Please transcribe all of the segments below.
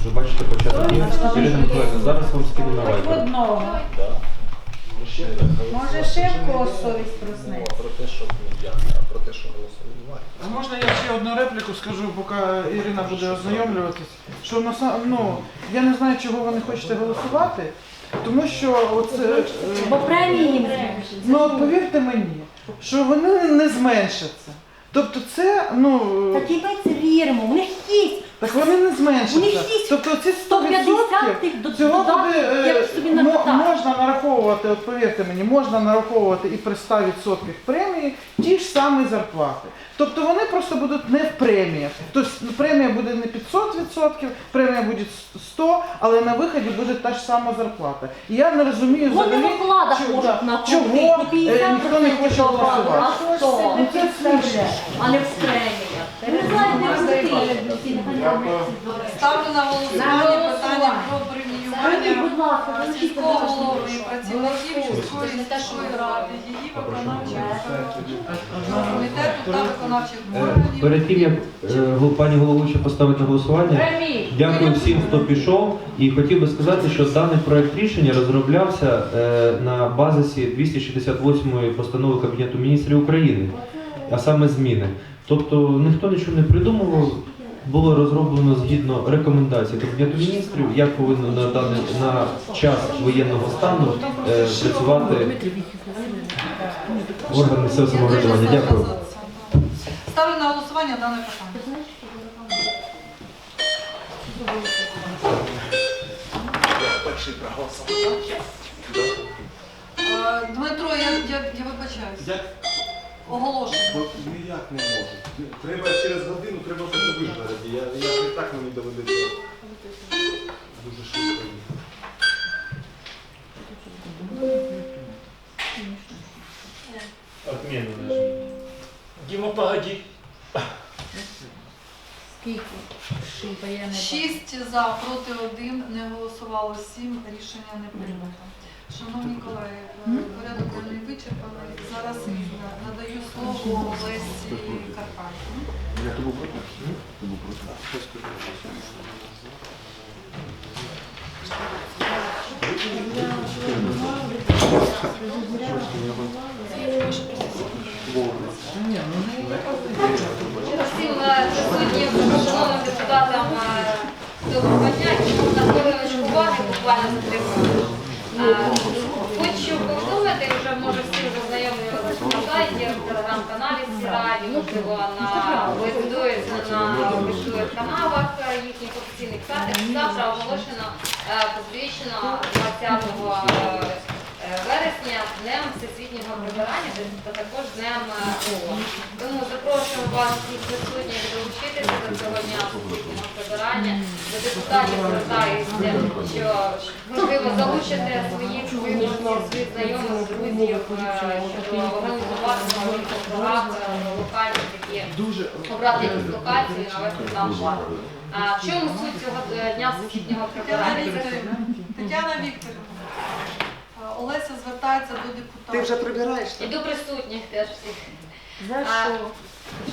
вже бачите початок. є. Ірина Миколаївна, зараз вам скину на Хоч в вайбер. одного. Може ще в когось совість проснеться. Про те, що ну, я, а про те, що голосувати. А можна я ще одну репліку скажу, поки Ірина буде ознайомлюватись? Що на сам- ну, я не знаю, чого ви не хочете голосувати, тому що оце. е, Бо премії їм. Ну от повірте мені, що вони не зменшаться. Тобто це, ну. Так і ми це віримо. У них є. Так вони не У них зменшаться. Тобто ці 150 тих до- 100% цього буде, як е, собі мо- можна нараховувати, от повірте мені, можна нараховувати і при 100% премії ті ж самі зарплати. Тобто вони просто будуть не в преміях. Тобто премія буде не 500%, премія буде 100, але на виході буде та ж сама зарплата. І я не розумію Вони взагалі, в окладах чого- можуть накрутити. чого е, 50% ніхто не хоче голосувати. а 100. Ну це смішно. А не в преміях. Ставлю на голосування питання про преміювання сільського голови і працівників сільської сільської ради, її виконавчих комітету та виконавчих органів. Перед тим як е, пані головуюча поставить на голосування, дякую всім, хто пішов. І хотів би сказати, що даний проект рішення розроблявся е, на базисі 268 постанови Кабінету міністрів України, а саме зміни. Тобто ніхто нічого не придумував. Було розроблено згідно рекомендацій Кабінету міністрів, як повинно на даний на час воєнного стану е, працювати органи місцевого самоврядування. Дякую. Ставлю на голосування дане питання. Перший проголосував. Е, Дмитро, я, я, я вибачаюсь. Оголошення. Бо ніяк не можу. Треба через годину, треба бути вигляді. Я, я і так мені доведеться дуже швидко. їхати. Отміну нажміть. Діма, погоди. Скільки? Шість за, проти один, не голосувало сім, рішення не прийнято. Шановні колеги, порядок денний вичерпаний. Зараз е, е, присутнім шановним депутатам е, доброго дня. На хвилиночку уваги буквально затримую. Хочу повідомити, вже може всі зазнайомлювалися на в телеграм-каналі Сіраді, можливо, на рекомендується на вищих каналах е, їхніх офіційних сайтах. Завтра оголошено посвідчено 20 е, вересня днем всесвітнього прибирання та також днем е, ООН. Тому запрошуємо вас всіх присутніх долучитися до цього дня всесвітнього прибирання. До депутатів звертаюся, що можливо залучити своїх виборців, своїх знайомих, друзів, е, щоб організувати маленьку програм локальні такі Дуже обрати якусь локацію і навести там лад. А в чому суть цього е, дня всесвітнього прибирання? Тетяна Вікторівна, е, Олеся звертається до депутатів. Ти вже прибираєш? І до присутніх теж всіх. За А, що?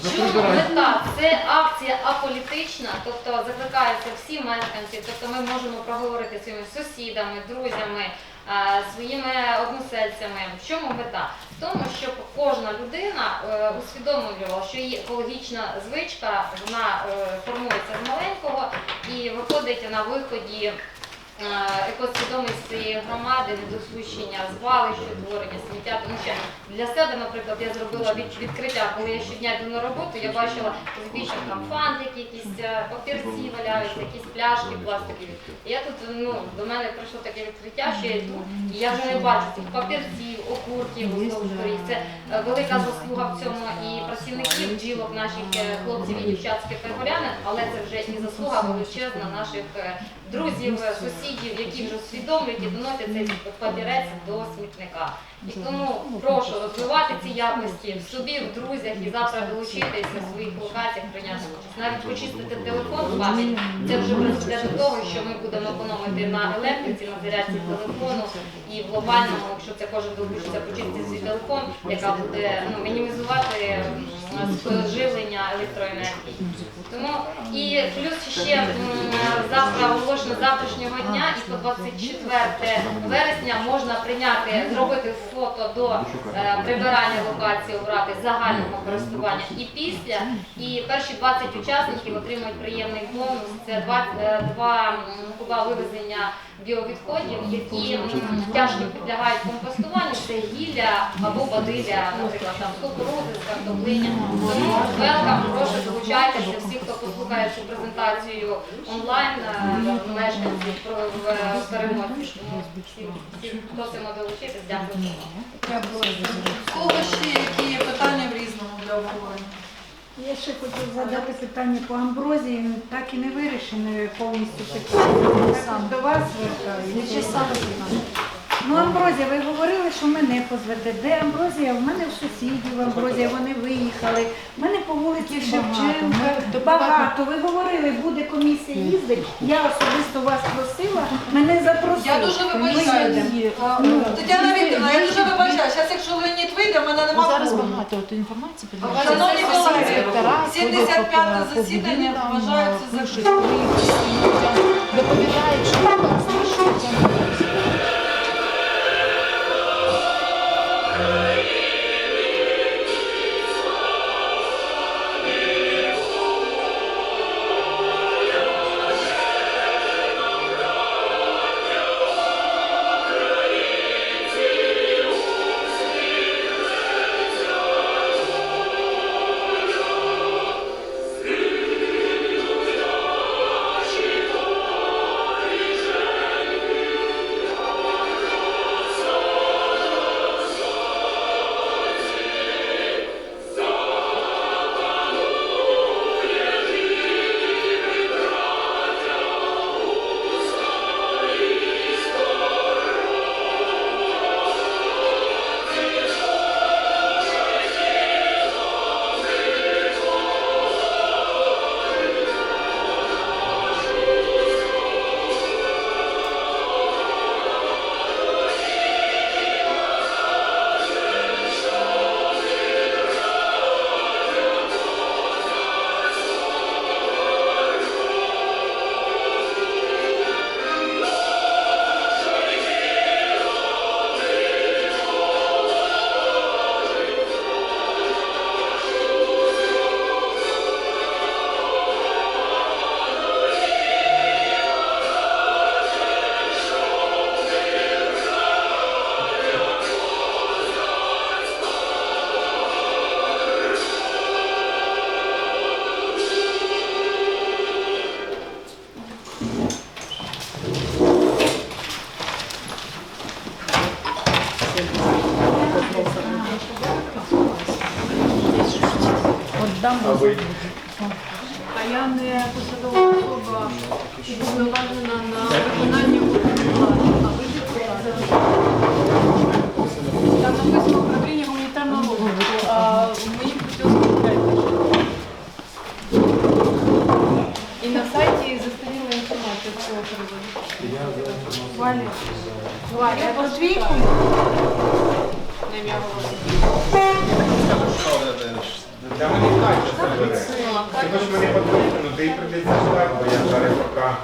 В чому мета? Це акція аполітична, тобто закликаються всі мешканці, тобто ми можемо проговорити зі своїми сусідами, друзями, е, своїми односельцями. В чому мета? В тому, щоб кожна людина е, усвідомлювала, що її екологічна звичка вона е, формується з маленького і виходить на виході. Е, Екосвідомість громади, недопущення звалищ, утворення сміття, тому що для себе, наприклад, я зробила від, відкриття, коли я щодня йду на роботу, я бачила збільшив там фантики, якісь е, папірці валяються, якісь пляшки пластикові. І я тут ну до мене прийшло таке відкриття, що я йду, і я вже не бачу цих папірців, окурків, знову ж таки. Це е, велика заслуга в цьому і працівників ділок наших е, хлопців і дівчат з але це вже і заслуга величезна наших е, друзів, е, сусідів, які вже усвідомлюють і доносять цей папірець до смітника. І тому прошу розвивати ці якості в собі, в друзях і завтра долучитися в своїх локаціях прийняти. Навіть почистити телефон з пам'ять, це вже призведе до того, що ми будемо економити на електриці, на зарядці телефону і в глобальному, якщо це кожен долучиться почистити свій телефон, яка буде ну, мінімізувати м, електроенергії. Тому і плюс ще завтра оголошено завтрашнього дня і по 24 вересня можна прийняти, зробити фото до е, прибирання локації, обрати загального користування і після. І перші 20 учасників отримують приємний бонус. Це 20, е, два куба вивезення біовідходів, які тяжко підлягають компостуванню. Це гілля або бадилля, наприклад, там кукурузи, з картоплиня. Тому велкам, прошу долучайтеся. Всі, хто послухає цю презентацію онлайн, е, мешканці про в переможці. Тому всі, всі просимо долучитись. Дякую. Дякую. Кого ще які є питання в різному для обговорення? Я ще хочу задати питання по амброзії, так і не вирішено повністю питання. Так до вас звертаюся. Ну, амброзія, ви говорили, що мене позвете. Де амброзія? В мене в сусідів амброзія, вони виїхали. В мене по вулиці Шевченка багато. Ви говорили, буде комісія їздить. Я особисто вас просила, мене запросили. Я дуже вибачаюся. їдемо. А, Тетяна Вікторівна, я дуже вибачаю. Зараз, якщо Леонід вийде, в мене нема Зараз багато от інформації Шановні колеги, 75-те засідання вважається закритим. Доповідають, що А я не посадова особа і повноважена на виконання влади, а ви депутат. Там написано управління гуманітарного розвитку, а мені хотілося сказати. І на сайті застаріла інформація з цього приводу. Валя, Валя, я двійку. На ім'я голови. Для мене так, що це бере. Ти що мене подвинути, ну ти прийдеться ждати, бо я зараз пока.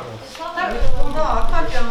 Катя,